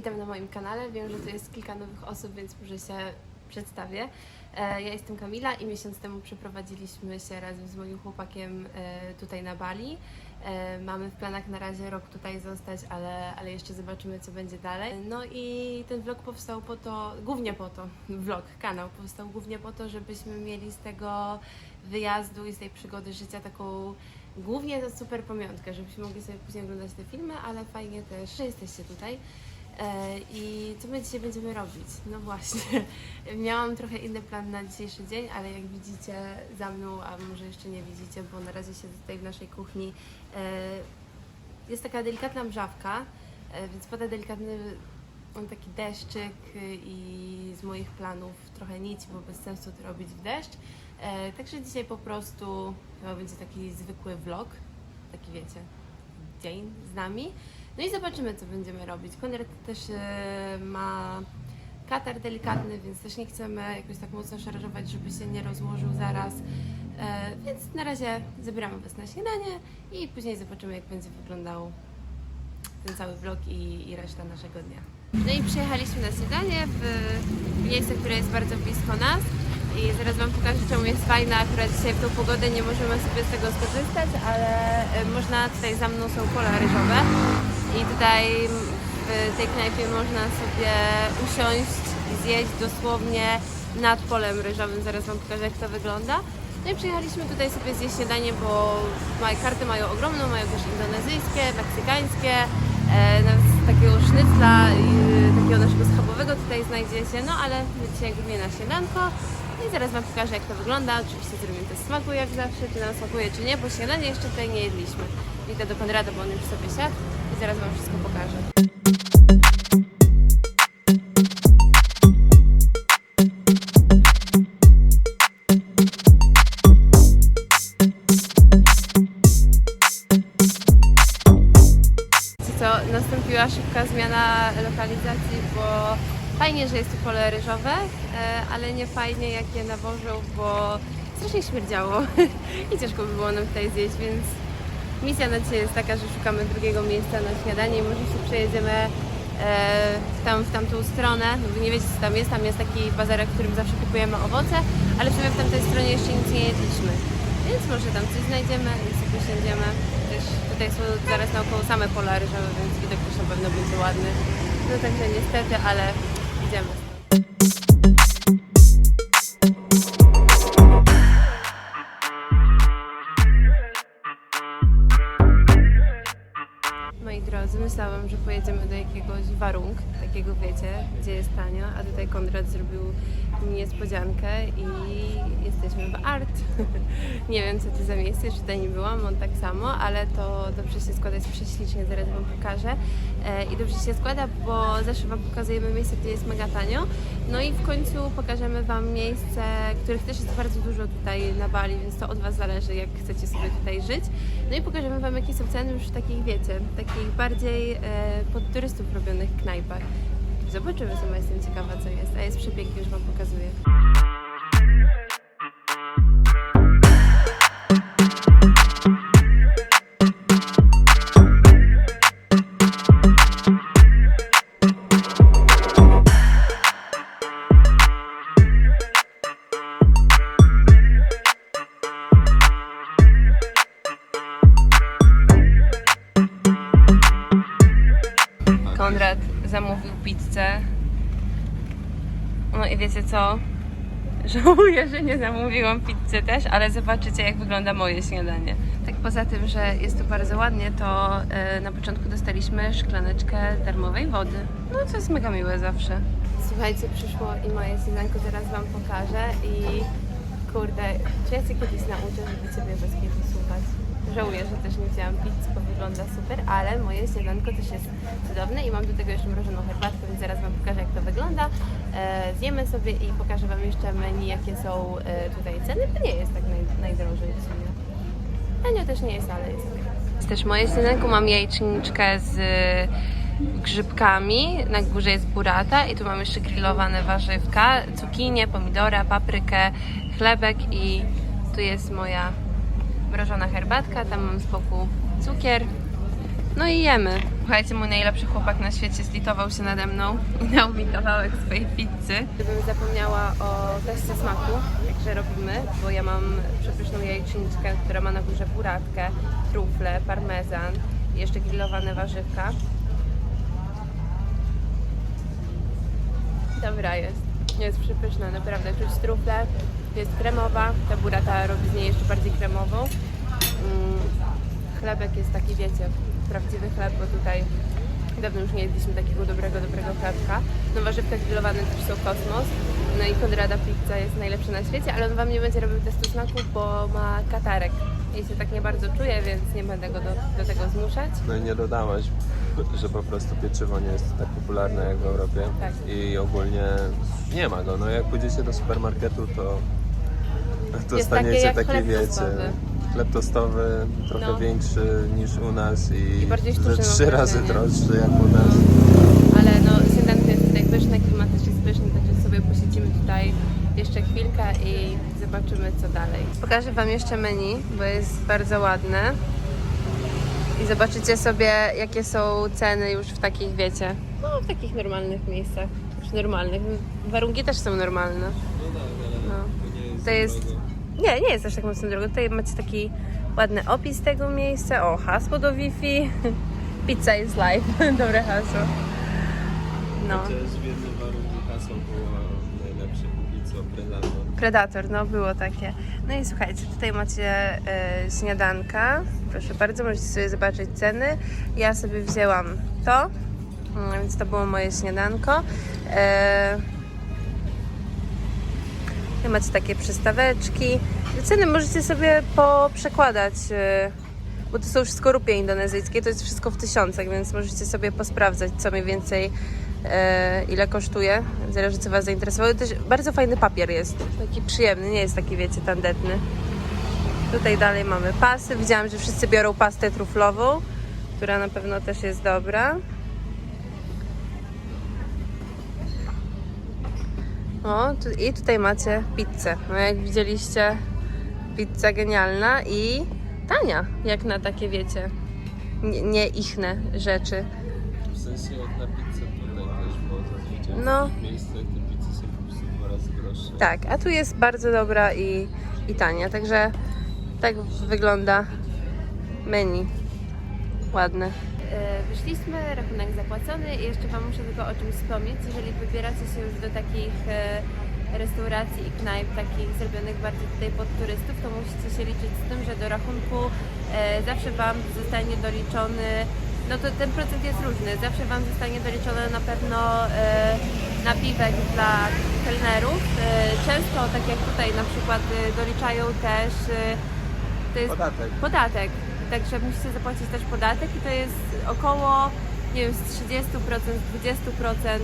witam na moim kanale. Wiem, że tu jest kilka nowych osób, więc może się przedstawię. E, Ja jestem Kamila i miesiąc temu przeprowadziliśmy się razem z moim chłopakiem e, tutaj na Bali. E, Mamy w planach na razie rok tutaj zostać, ale, ale jeszcze zobaczymy, co będzie dalej. No i ten vlog powstał po to, głównie po to, vlog, kanał powstał głównie po to, żebyśmy mieli z tego wyjazdu i z tej przygody życia taką głównie to super pamiątkę, żebyśmy mogli sobie później oglądać te filmy, ale fajnie też, że jesteście tutaj. E, I co my dzisiaj będziemy robić? No właśnie, miałam trochę inny plan na dzisiejszy dzień, ale jak widzicie za mną, a może jeszcze nie widzicie, bo na razie siedzę tutaj w naszej kuchni, e, jest taka delikatna mrzawka, e, więc pada delikatny taki deszczyk i z moich planów trochę nic, bo bez sensu to robić w deszcz. Także dzisiaj po prostu chyba będzie taki zwykły vlog, taki wiecie, dzień z nami. No i zobaczymy, co będziemy robić. Konrad też e, ma katar delikatny, więc też nie chcemy jakoś tak mocno szarżować, żeby się nie rozłożył zaraz. E, więc na razie zabieramy Was na śniadanie i później zobaczymy, jak będzie wyglądał ten cały vlog i, i reszta naszego dnia. No i przyjechaliśmy na śniadanie w, w miejsce, które jest bardzo blisko nas i zaraz Wam pokażę, czemu jest fajna. Akurat dzisiaj w tą pogodę nie możemy sobie z tego skorzystać, ale e, można, tutaj za mną są pola ryżowe i tutaj w tej knajpie można sobie usiąść i zjeść dosłownie nad polem ryżowym. Zaraz Wam pokażę, jak to wygląda. No i przyjechaliśmy tutaj sobie zjeść śniadanie, bo ma- karty mają ogromną, mają też indonezyjskie, meksykańskie, e, nawet takiego sznycla, e, takiego naszego schabowego tutaj znajdziecie, no ale my dzisiaj głównie na śniadanko. I zaraz Wam pokażę, jak to wygląda. Oczywiście zrobimy test smaku jak zawsze, czy nam smakuje, czy nie, bo śniadanie jeszcze tutaj nie jedliśmy. Idę do Konrada, bo on już sobie siadł i zaraz Wam wszystko pokażę. Co, nastąpiła szybka zmiana lokalizacji, bo fajnie, że jest tu pole ryżowe, e, ale nie fajnie jak je nawożył, bo strasznie śmierdziało i ciężko by było nam tutaj zjeść, więc misja na dzisiaj jest taka, że szukamy drugiego miejsca na śniadanie i może się przejedziemy e, tam, w tamtą stronę, no nie wiecie co tam jest, tam jest taki bazarek, w którym zawsze kupujemy owoce, ale w sumie w tamtej stronie jeszcze nic nie jedliśmy. Więc może tam coś znajdziemy i sobie siędziemy. Też tutaj są zaraz naokoło same pola ryżowe, więc widok też na pewno będzie ładny. No także niestety, ale idziemy wiecie, gdzie jest tanio, a tutaj Konrad zrobił niespodziankę i jesteśmy w Art. nie wiem, co to za miejsce, jeszcze tutaj nie byłam, on tak samo, ale to dobrze się składa, jest prześlicznie, zaraz Wam pokażę. E, I dobrze się składa, bo zawsze Wam pokazujemy miejsce, gdzie jest mega tanio. No i w końcu pokażemy Wam miejsce, których też jest bardzo dużo tutaj na Bali, więc to od Was zależy, jak chcecie sobie tutaj żyć. No i pokażemy Wam, jakie są ceny już w takich, wiecie, takich bardziej e, pod turystów robionych knajpach. Zobaczymy, sama jestem ciekawa, co jest. A jest przepięknie, już Wam pokazuję. Zamówiłam pizzy też, ale zobaczycie jak wygląda moje śniadanie. Tak poza tym, że jest tu bardzo ładnie, to e, na początku dostaliśmy szklaneczkę darmowej wody. No co jest mega miłe zawsze. Słuchajcie, przyszło i moje śniadanko teraz Wam pokażę i kurde, czy ja się kiedyś nauczę, żeby Ciebie bez kiedy słuchać? Żałuję, że też nie wzięłam pizzy, bo wygląda super, ale moje śniadanko też jest cudowne i mam do tego jeszcze mrożoną herbatkę, więc zaraz Wam pokażę jak to wygląda. E, zjemy sobie i pokażę Wam jeszcze menu, jakie są e, tutaj ceny. To nie jest tak naj, najdrożej w sumie. Tanio też nie jest, ale jest. Też moje śniadanko, mam jajeczniczkę z grzybkami, na górze jest burata i tu mam jeszcze grillowane warzywka, cukinię, pomidora, paprykę, chlebek i tu jest moja mrożona herbatka, tam mam z boku cukier. No i jemy. Słuchajcie, mój najlepszy chłopak na świecie zlitował się nade mną i dał mi kawałek swojej pizzy. Gdybym zapomniała o teście smaku, także robimy, bo ja mam przepyszną jajeczniczkę, która ma na górze buratkę, trufle, parmezan i jeszcze grillowane warzywka. Dobra jest. Jest przepyszna, naprawdę. Czuć trufle, jest kremowa, ta burata robi z niej jeszcze bardziej kremową. Mm, chlebek jest taki, wiecie, prawdziwy chleb, bo tutaj dawno już nie jedliśmy takiego dobrego, dobrego chlebka. No warzywka grillowane też są kosmos. No i Konrada pizza jest najlepsza na świecie, ale on wam nie będzie robił testu smaku, bo ma katarek. I się tak nie bardzo czuje, więc nie będę go do, do tego zmuszać. No i nie dodałaś, że po prostu pieczywo nie jest tak popularne jak w Europie Tak. i ogólnie nie ma go. No jak pójdziecie do supermarketu, to, Jest takie taki, wiecie, chleb tostowy, trochę No. większy niż u nas i, I ze trzy razy wrażenie. droższy jak u nas. Ale no, śniadanko jest tutaj pyszne, klimat też jest pyszny, także sobie posiedzimy tutaj jeszcze chwilkę i zobaczymy co dalej. Pokażę Wam jeszcze menu, bo jest bardzo ładne. I zobaczycie sobie, jakie są ceny już w takich, wiecie, no w takich normalnych miejscach. Już normalnych. Warunki też są normalne. No. To jest... Nie, nie jest aż tak mocno drogo. Tutaj macie taki ładny opis tego miejsca. O, hasło do Wi-Fi. Pizza is life. Dobre hasło. No. Chociaż w jednym warunku hasło było najlepsze póki co Predator. Predator, no było takie. No i słuchajcie, tutaj macie e, śniadanka. Proszę bardzo, możecie sobie zobaczyć ceny. Ja sobie wzięłam to, mm, więc to było moje śniadanko. I macie takie przystaweczki. Ceny możecie sobie poprzekładać, e, bo to są wszystko rupie indonezyjskie, to jest wszystko w tysiącach, więc możecie sobie posprawdzać, co mniej więcej e, ile kosztuje. Zależy, co Was zainteresowało. Też bardzo fajny papier jest, taki przyjemny, nie jest taki, wiecie, tandetny. Tutaj dalej mamy pasy. Widziałam, że wszyscy biorą pastę truflową, która na pewno też jest dobra. O, tu, i tutaj macie pizzę. No jak widzieliście, pizza genialna i tania, jak na takie, wiecie, nie, nie ichne rzeczy. W sensie jak na pizzę tutaj też było zazwyczaj No. w miejscach te pizzy są po prostu dwa razy droższe. Tak, a tu jest bardzo dobra i, i tania, także tak wygląda menu. Ładne. E, Wyszliśmy, rachunek zapłacony i jeszcze Wam muszę tylko o czymś wspomnieć. Jeżeli wybieracie się już do takich e, restauracji i knajp, takich zrobionych bardziej tutaj pod turystów, to musicie się liczyć z tym, że do rachunku e, zawsze Wam zostanie doliczony, no to ten procent jest różny, zawsze Wam zostanie doliczony na pewno napiwek dla kelnerów. Często, tak jak tutaj na przykład doliczają też to jest Podatek. podatek. Także musicie zapłacić też podatek i to jest około, nie wiem, z 30%, 20%.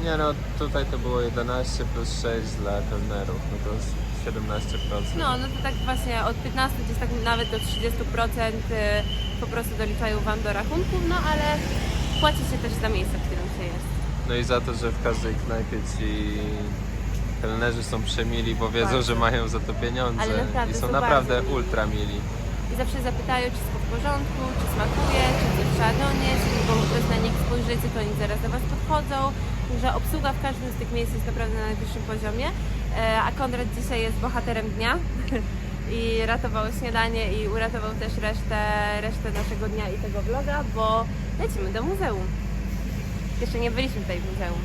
yy, Nie no, tutaj to było 11 plus 6 dla kelnerów, no to jest 17%. No, no to tak właśnie od 15 gdzieś tak nawet do 30% yy, po prostu doliczają Wam do rachunku, no ale płaci się też za miejsce, w którym się jest. No i za to, że w każdej knajpie ci kelnerzy są przemili, bo wiedzą, Bardzo. że mają za to pieniądze Ale naprawdę i są są naprawdę mili. ultra mili. I zawsze zapytają, czy wszystko w porządku, czy smakuje, czy coś trzeba donieść, bo wy na nich spojrzycie, to oni zaraz do Was podchodzą. Że obsługa w każdym z tych miejsc jest naprawdę na najwyższym poziomie. E, A Konrad dzisiaj jest bohaterem dnia i ratował śniadanie i uratował też resztę, resztę naszego dnia i tego vloga, bo lecimy do muzeum. Jeszcze nie byliśmy tutaj w muzeum.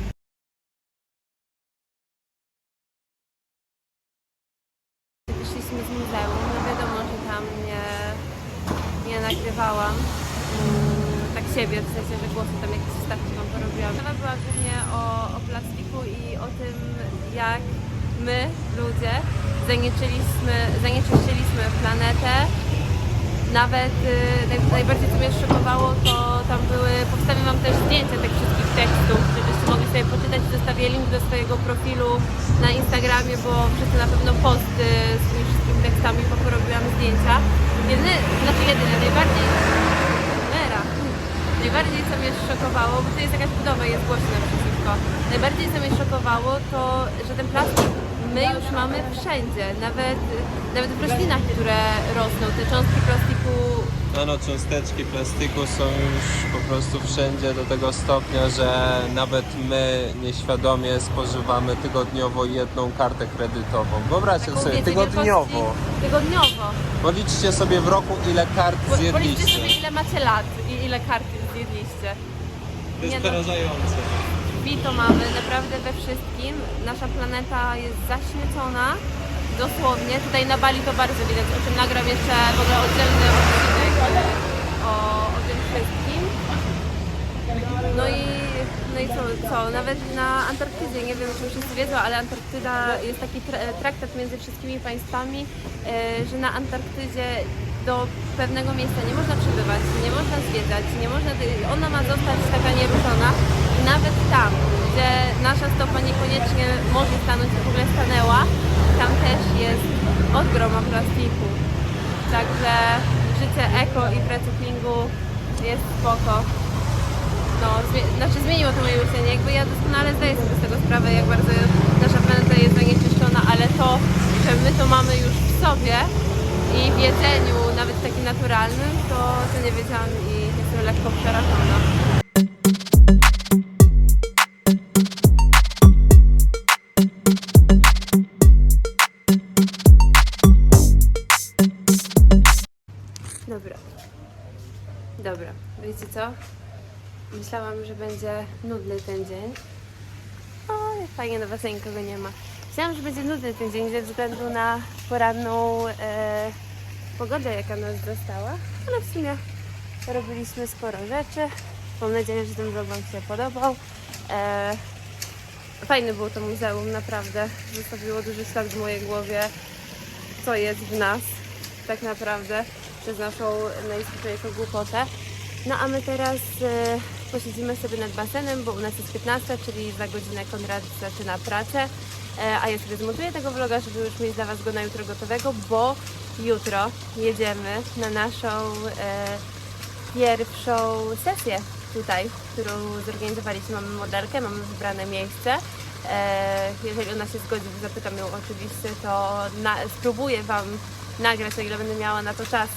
Wyszliśmy z muzeum, no wiadomo, że tam nie, nie nagrywałam mm, tak siebie, w sensie, że głosu tam jakieś wstawki wam porobiłam. Ona była głównie o, o plastiku i o tym, jak my, ludzie, zanieczyliśmy, zanieczyściliśmy planetę. Nawet y, naj, najbardziej co mnie szokowało, to tam były, powstawię wam też zdjęcia tych wszystkich tekstów, żebyście mogli sobie poczytać. Zostawię link do swojego profilu na Instagramie, bo wrzucę na pewno posty z tymi wszystkimi tekstami, bo porobiłam zdjęcia. Jedyne, znaczy jedyne, najbardziej... Najbardziej co mnie szokowało, bo to jest jakaś budowa, jest głośno wszystko. Najbardziej co mnie szokowało, to że ten plastik my już mamy wszędzie, nawet, nawet w roślinach, które rosną. Te cząstki plastiku Nanocząsteczki plastiku są już po prostu wszędzie do tego stopnia, że nawet my nieświadomie spożywamy tygodniowo jedną kartę kredytową. Wyobraźcie Taką, sobie, wiecie, tygodniowo. wielkości- Tygodniowo. Policzcie sobie w roku ile kart Bo- Policzcie zjedliście. sobie ile macie lat i ile kart zjedliście. To jest nie no. przerażające. Krwi to mamy naprawdę we wszystkim. Nasza planeta jest zaśmiecona. Dosłownie. Tutaj na Bali to bardzo widać. O tym nagram jeszcze w ogóle oddzielny odcinek o, o tym wszystkim. No i, no i co, co, nawet na Antarktydzie, nie wiem czy wszyscy wiedzą, ale Antarktyda jest taki tra- traktat między wszystkimi państwami, e, że na Antarktydzie do pewnego miejsca nie można przebywać, nie można zwiedzać, nie można, ona ma zostać taka nieruszona. I nawet tam, gdzie nasza stopa niekoniecznie może stanąć, w ogóle stanęła, tam też jest od groma plastiku. Także życie eko i recyklingu jest spoko no, zmie- znaczy zmieniło to moje myślenie. Jakby ja doskonale zdaję sobie z tego sprawę, jak bardzo nasza planeta jest zanieczyszczona, ale to, że my to mamy już w sobie i w jedzeniu, nawet takim naturalnym, to, to nie wiedziałam i jestem lekko przerażona. Dobra. Dobra, wiecie co? Myślałam, że będzie nudny ten dzień. O, fajnie na basenie nikogo nie ma. Myślałam, że będzie nudny ten dzień ze względu na poranną e, pogodę, jaka nas została, ale w sumie robiliśmy sporo rzeczy. Mam nadzieję, że ten vlog Wam się podobał. E, fajne było to muzeum, naprawdę. Zostawiło duży ślad w mojej głowie, co jest w nas tak naprawdę przez naszą najzwyczajniejszą głupotę. No a my teraz e, posiedzimy sobie nad basenem, bo u nas jest 15, czyli za godzinę Konrad zaczyna pracę. E, a ja sobie zmontuję tego vloga, żeby już mieć dla Was go na jutro gotowego, bo jutro jedziemy na naszą e, pierwszą sesję tutaj, którą zorganizowaliśmy. Mamy modelkę, mamy wybrane miejsce. E, jeżeli ona się zgodzi, zapytam ją oczywiście, to na, spróbuję Wam nagrać, o ile będę miała na to czas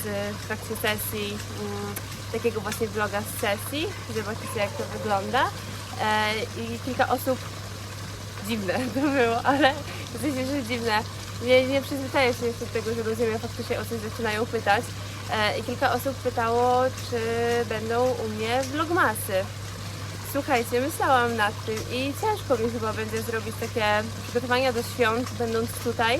w trakcie sesji, mm, takiego właśnie vloga z sesji, zobaczycie jak to wygląda. I kilka osób dziwne to było, ale w sensie, że dziwne. Nie, nie przyzwyczaję się jeszcze do tego, że ludzie mnie faktycznie o coś zaczynają pytać. E, I kilka osób pytało, czy będą u mnie vlogmasy. Słuchajcie, myślałam nad tym i ciężko mi chyba będzie zrobić takie przygotowania do świąt, będąc tutaj.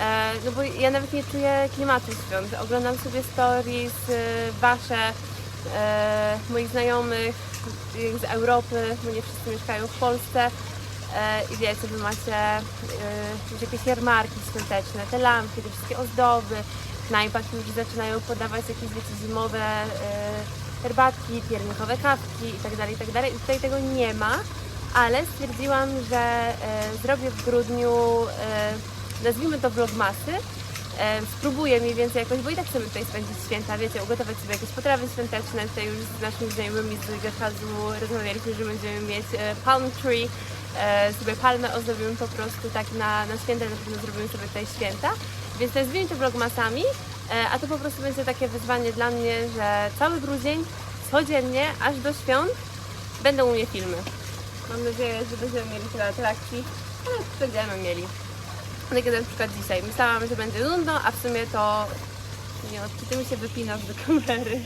E, no bo ja nawet nie czuję klimatu świąt. Oglądam sobie stories, e, wasze, e, moich znajomych z Europy, bo nie wszyscy mieszkają w Polsce. E, I wiecie, wy macie e, już jakieś jarmarki świąteczne, te lampki, te wszystkie ozdoby. W knajpach już zaczynają podawać jakieś, wiecie, zimowe e, herbatki, piernikowe kawki itd., itd. I tutaj tego nie ma, ale stwierdziłam, że zrobię w grudniu, nazwijmy to vlogmasy, spróbuję mniej więcej jakoś, bo i tak chcemy tutaj spędzić święta, wiecie, ugotować sobie jakieś potrawy świąteczne. Tutaj już z naszymi znajomymi z Gekazu rozmawialiśmy, że będziemy mieć palm tree, sobie palmę ozdobimy po prostu tak na, na święta, na pewno zrobimy sobie tutaj święta. Więc nazwijmy to vlogmasami, e, a to po prostu będzie takie wyzwanie dla mnie, że cały grudzień, codziennie, aż do świąt będą u mnie filmy. Mam nadzieję, że będziemy mieli tyle atrakcji, ale będziemy mieli. Tak jak na przykład dzisiaj. Myślałam, że będzie nudno, a w sumie to nie od ty mi się wypinasz do kamery.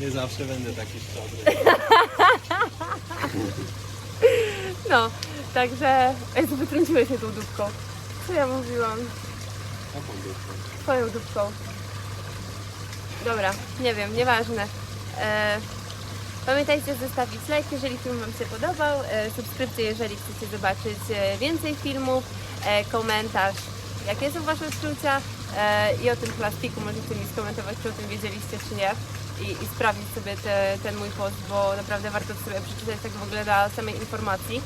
Nie zawsze będę taki szczodry. No, także Jezu, wytrąciłeś się tą dupką. Co ja mówiłam? Twoją dupką. Dobra, nie wiem, nieważne. E, pamiętajcie zostawić like, jeżeli film Wam się podobał, e, subskrypcję, jeżeli chcecie zobaczyć e, więcej filmów, e, komentarz, jakie są Wasze odczucia e, i o tym plastiku możecie mi skomentować, czy o tym wiedzieliście, czy nie. I, i sprawdzić sobie te, ten mój post, bo naprawdę warto sobie przeczytać tak w ogóle dla samej informacji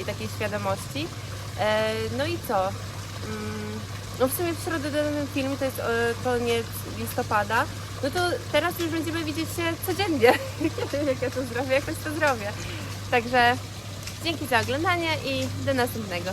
i takiej świadomości. E, no i co? Mm, no w sumie w środę dodany film, to jest e, koniec listopada, no to teraz już będziemy widzieć się codziennie, jak ja to zdrowie, jakoś to zdrowie. Także dzięki za oglądanie i do następnego.